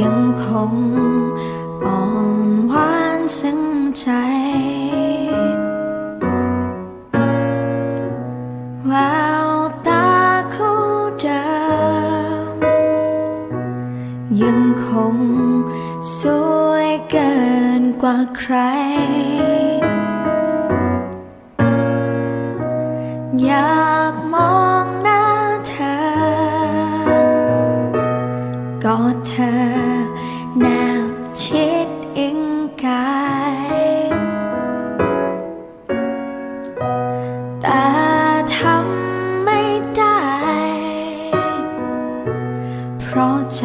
ยังคงอ่อนหวานซึ้งใจ แววตาคู่เดิมยังคงสวยเกินกว่าใคร อยากมอง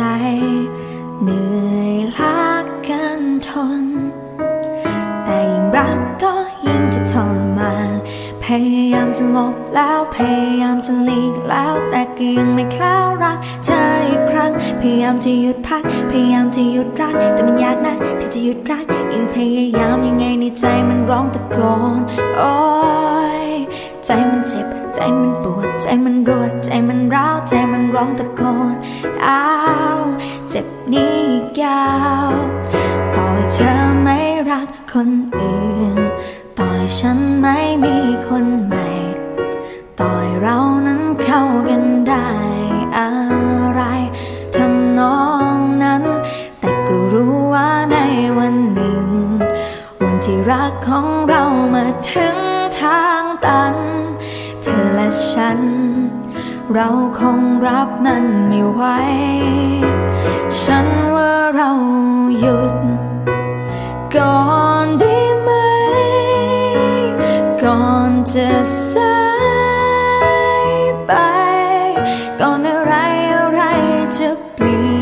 ใจเหนื่อยล้าเกินทน แต่ยิ่งรักก็ยิ่งจะทรมานพยายามจะลบแล้วพยายามจะหลีกแล้ว แต่ก็ยังไม่คล้วรักเธออีกครั้ง พยายามจะหยุดพัก พยายามจะหยุดรัก แต่มันยากนะที่จะหยุดรัก ยิ่งพยายามยังไงในใจมันร้องตะโกนโอ้ ใจมันปวด ใจมันรวด ใจมันร้าว ใจมันร้องตะโกนอ้าวเจ็บนี้ยาวต่อให้เธอไม่รักคนอื่น ต่อให้ฉันไม่มีคนใหม่ ต่อให้เรานั้นเข้ากันได้อะไรทำนองนั้น แต่ก็รู้ว่าในวันหนึ่ง วันที่รักของเรามาถึงทางตัน ฉัน เราคงรับมันไม่ไหวฉันว่าเราหยุด ก่อนดีไหม ก่อนจะสายไป ก่อนอะไรอะไรจะเปลี่ยน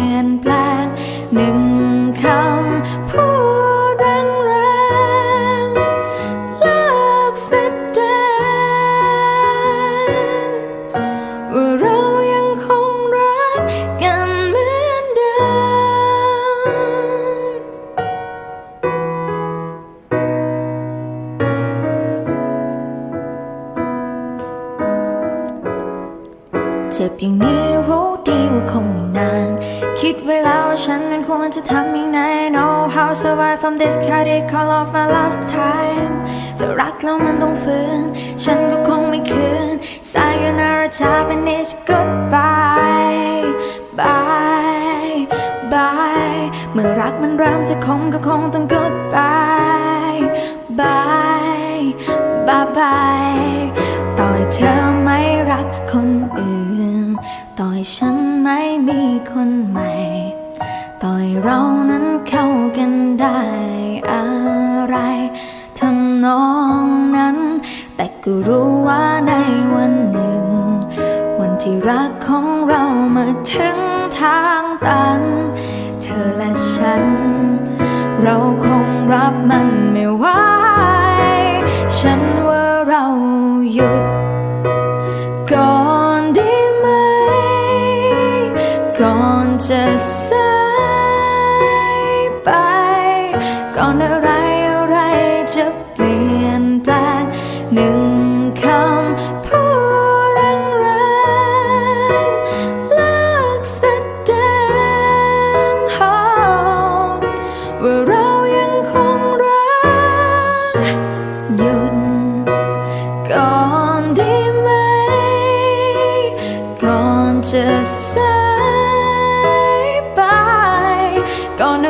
เจ็บอย่างนี้รู้ดีว่าคงไม่นาน คิดไว้แล้วว่าฉันนั้นควรจะทำยังไง Know how survive from this chaotic call of my lifetime จะรักแล้วมันต้องฝืน ฉันก็คงไม่คืน Sayonara Japanese goodbye bye bye เมื่อรักมันเริ่มจะคงก็คงต้อง goodbye bye bye bye ต่อเธอไม่รักคน ฉันไม่มีคนใหม่ ต่อให้เรานั้นเข้ากันได้อะไรทำนองนั้น แต่ก็รู้ว่าในวันหนึ่ง วันที่รักของเรามาถึงทางตัน เธอและฉัน เราคงรับมันไม่ไหวฉันว่าเราหยุด สายไป ก่อนอะไรอะไรจะเปลี่ยนแปลงหนึ่งคำพูดแรงๆเลิกแสดงว่าเรายังคงรักหยุดก่อนได้ไหมก่อนจะสาย Gonna